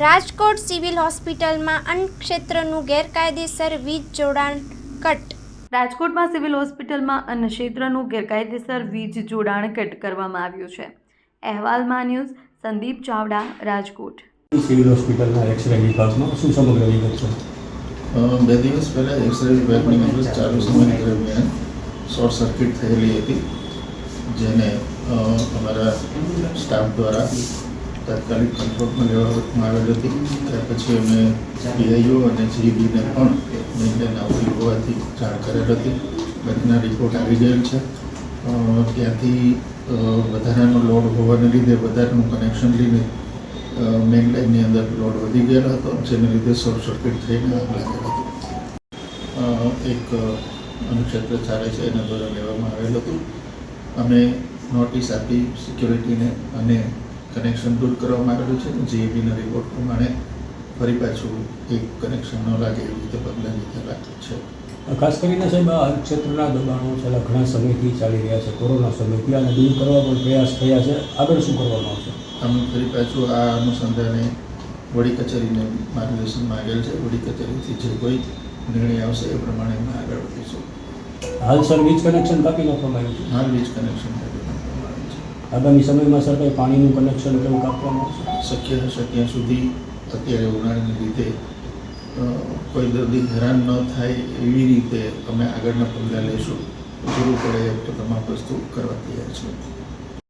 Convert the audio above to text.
Rajkot civil હોસ્પિટલમાં અન્ન ક્ષેત્રનું ગેરકાયદેસર વીજ જોડાણ કટ. રાજકોટમાં સિવિલ હોસ્પિટલમાં અન્ન ક્ષેત્રનું ગેરકાયદેસર વીજ જોડાણ કટ કરવામાં આવ્યું છે. અહેવાલમાં ન્યૂઝ સંદીપ ચાવડા રાજકોટ. સિવિલ હોસ્પિટલના એક્સરે વિભાગમાં શું સમગ્ર વિગત છે? બે દિવસ પહેલાં એક્સરે વિભાગની અંદર ચાલુ સમય દરમિયાન શોર્ટ સર્કિટ થયેલી હતી જેને અમારા સ્ટાફ દ્વારા તાત્કાલિક કંટ્રોલમાં લેવામાં આવેલ હતી. ત્યાર પછી અમે પીઆઈઓ અને જીબીને પણ મેઇન્ટેન આવતી હોવાથી જાણ કરેલ હતી. બંનેના રિપોર્ટ આવી ગયેલ છે. ત્યાંથી વધારાનો લોડ હોવાને લીધે વધારાનું કનેક્શન લઈને મેઇન લાઇનની અંદર લોડ વધી ગયેલો હતો, જેને લીધે શોર્ટ સર્કિટ થઈને આગ લાગેલ હતી. એક અનુક્ષેત્ર ચાલે છે, એના દ્વારા લેવામાં આવેલ હતું. અમે નોટિસ આપી સિક્યોરિટીને અને કનેક્શન દૂર કરવામાં આવેલું છે જીએબીના રિપોર્ટ પ્રમાણે ફરી પાછું એક કનેક્શન ન લાગે એવી રીતે પગલાં લીધેલા છે. ખાસ કરીને સાહેબ આ ક્ષેત્રના દબાણો છેલ્લા ઘણા સમયથી ચાલી રહ્યા છે કોરોના સમયથી આને દૂર કરવા પણ પ્રયાસ થયા છે. આગળ શું કરવામાં આવશે? અમે ફરી પાછું આ અનુસંધાને વડી કચેરીને માર્ગદર્શન માંગેલ છે. વડી કચેરીથી જે કોઈ નિર્ણય આવશે એ પ્રમાણે અમે આગળ વધીશું. હાલ સર વીજ કનેક્શન કાપી નાખવામાં આવ્યું છે? હાલ વીજ કનેક્શન કાપી નાખવામાં આવ્યું છે આગામી સમયમાં સર કંઈ પાણીનું કનેક્શન કેવું આવશે શક્ય હશે ત્યાં સુધી અત્યારે ઉનાળાને લીધે કોઈ દર્દી હેરાન ન થાય એવી રીતે અમે આગળના પગલાં લઈશું જરૂર પડે તો તમામ વસ્તુ કરવા તૈયાર છે.